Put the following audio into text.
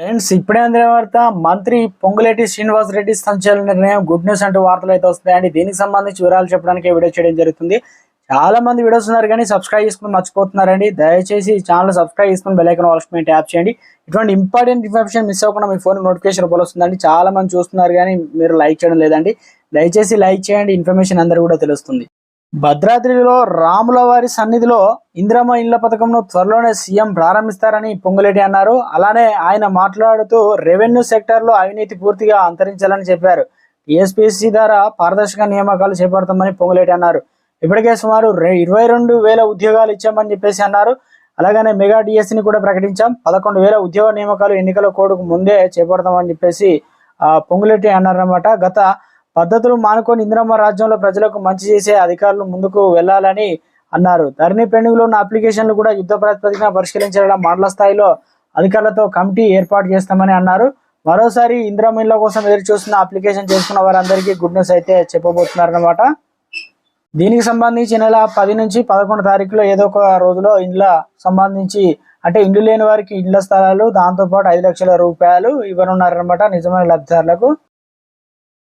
Friends ఇప్పుడే అందిన వార్త మంత్రి పొంగులేటి శ్రీనివాస్ రెడ్డి సంచలన నిర్ణయం గుడ్ న్యూస్ అంటూ వార్తలు అయితే వస్తాయండి దీనికి సంబంధించి వివరాలు చెప్పడానికి వీడియో చేయడం జరుగుతుంది. చాలా మంది వీడియోస్ ఉన్నారు కానీ సబ్స్క్రైబ్ చేసుకుని మర్చిపోతున్నారండి. దయచేసి ఈ ఛానల్ సబ్స్క్రైబ్ చేసుకుని బెలైకన్ వాల్స్మెంట్ ట్యాప్ చేయండి. ఇటువంటి ఇంపార్టెంట్ ఇన్ఫర్మేషన్ మిస్ అవ్వకుండా మీ ఫోన్ నోటిఫికేషన్ రూపంలో వస్తుందండి. చాలా మంది చూస్తున్నారు కానీ మీరు లైక్ చేయడం లేదండి. దయచేసి లైక్ చేయండి. ఇన్ఫర్మేషన్ అందరూ కూడా తెలుస్తుంది. భద్రాద్రిలో రాముల వారి సన్నిధిలో ఇందిరమ్మ ఇండ్ల పథకంను త్వరలోనే సీఎం ప్రారంభిస్తారని పొంగులేటి అన్నారు. అలానే ఆయన మాట్లాడుతూ రెవెన్యూ సెక్టార్లో అవినీతి పూర్తిగా అంతరించాలని చెప్పారు. టీఎస్పీసీ ద్వారా పారదర్శక నియామకాలు చేపడతామని పొంగులేటి అన్నారు. ఇప్పటికే సుమారు ఇరవై రెండు వేల ఉద్యోగాలు ఇచ్చామని చెప్పేసి అన్నారు. అలాగనే మెగా డిఎస్సిని కూడా ప్రకటించాం. పదకొండు వేల ఉద్యోగ నియామకాలు ఎన్నికల కోడ్కు ముందే చేపడతామని చెప్పేసి ఆ, పొంగులేటి అన్నారన్నమాట. గత పద్ధతులు మానుకొని ఇందిరమ్మ రాజ్యంలో ప్రజలకు మంచి చేసే అధికారులు ముందుకు వెళ్ళాలని అన్నారు. ధరణి పెండింగ్లో ఉన్న అప్లికేషన్లు కూడా యుద్ధ ప్రాతిపదికన పరిష్కరించడం మండల స్థాయిలో అధికారులతో కమిటీ ఏర్పాటు చేస్తామని అన్నారు. మరోసారి ఇందిరమ్మ కోసం ఎదురు చూస్తున్న అప్లికేషన్ చేసుకున్న వారందరికీ గుడ్ న్యూస్ అయితే చెప్పబోతున్నారు దీనికి సంబంధించి నెల పది నుంచి పదకొండు తారీఖులో ఏదో ఒక రోజులో ఇండ్ల సంబంధించి అంటే ఇండ్లు లేని వారికి ఇండ్ల స్థలాలు దాంతోపాటు ఐదు లక్షల రూపాయలు ఇవ్వనున్నారనమాట నిజమైన లబ్ధిదారులకు.